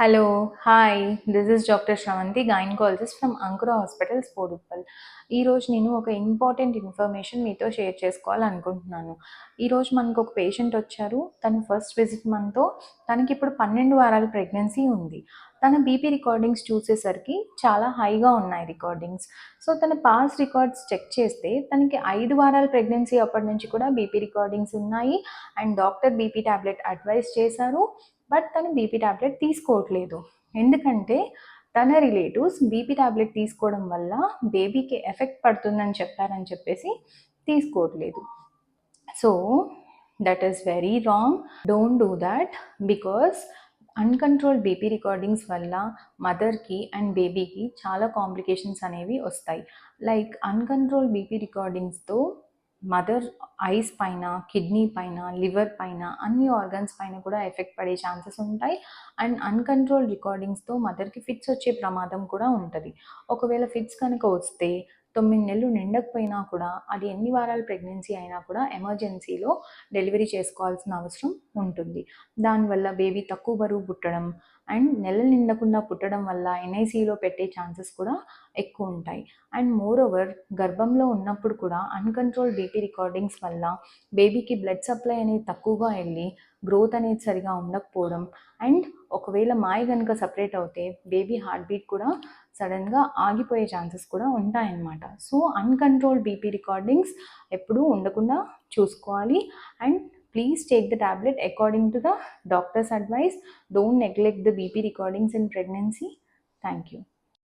Hello hi this is doctor Sravanthi gynaecologist from Ankura hospitals Poduppal ఈరోజు నేను ఒక important information మీతో share చేసుకోవాలనుకుంటున్నాను. ఈరోజు మనకు ఒక పేషెంట్ వచ్చారు. తను ఫస్ట్ విజిట్ మనతో. తనకి ఇప్పుడు పన్నెండు వారాల ప్రెగ్నెన్సీ ఉంది. తన బీపీ రికార్డింగ్స్ చూసేసరికి చాలా హైగా ఉన్నాయి రికార్డింగ్స్ సో తన పాస్ రికార్డ్స్ చెక్ చేస్తే తనకి ఐదు వారాల ప్రెగ్నెన్సీ అప్పటి నుంచి కూడా బీపీ రికార్డింగ్స్ ఉన్నాయి. And doctor BP tablet advice చేశారు. బట్ తను బీపీ టాబ్లెట్ తీసుకోవట్లేదు. ఎందుకంటే తన రిలేటివ్స్ బీపీ టాబ్లెట్ తీసుకోవడం వల్ల బేబీకి ఎఫెక్ట్ పడుతుందని చెప్పారని చెప్పేసి తీసుకోవట్లేదు. So that is very wrong. Don't do that because uncontrol BP recordings వల్ల మదర్కి అండ్ బేబీకి చాలా కాంప్లికేషన్స్ అనేవి వస్తాయి. లైక్ అన్కంట్రోల్ బీపీ రికార్డింగ్స్తో మదర్ ఐస్ పైన కిడ్నీ పైన లివర్ పైన అన్ని ఆర్గన్స్ పైన కూడా ఎఫెక్ట్ పడే ఛాన్సెస్ ఉంటాయి. అండ్ అన్కంట్రోల్ రికార్డింగ్స్తో మదర్కి ఫిట్స్ వచ్చే ప్రమాదం కూడా ఉంటుంది. ఒకవేళ ఫిట్స్ కనుక వస్తే తొమ్మిది నెలలు నిండకపోయినా కూడా అది ఎన్ని వారాల ప్రెగ్నెన్సీ అయినా కూడా ఎమర్జెన్సీలో డెలివరీ చేసుకోవాల్సిన అవసరం ఉంటుంది. దానివల్ల బేబీ తక్కువ బరువు పుట్టడం అండ్ నెల నిండకుండా పుట్టడం వల్ల ఎన్ఐసీలో పెట్టే ఛాన్సెస్ కూడా ఎక్కువ ఉంటాయి. అండ్ మోర్ ఓవర్ గర్భంలో ఉన్నప్పుడు కూడా అన్కంట్రోల్ బీపీ రికార్డింగ్స్ వల్ల బేబీకి బ్లడ్ సప్లై అనేది తక్కువగా వెళ్ళి గ్రోత్ అనేది సరిగా ఉండకపోవడం అండ్ ఒకవేళ మాయ కనుక సపరేట్ అవుతే బేబీ హార్ట్ బీట్ కూడా సడన్గా ఆగిపోయే ఛాన్సెస్ కూడా ఉంటాయన్నమాట. సో అన్కంట్రోల్డ్ బీపీ రికార్డింగ్స్ ఎప్పుడూ ఉండకుండా చూసుకోవాలి. And please take the tablet according to the doctor's advice. Don't neglect the BP recordings in pregnancy. Thank you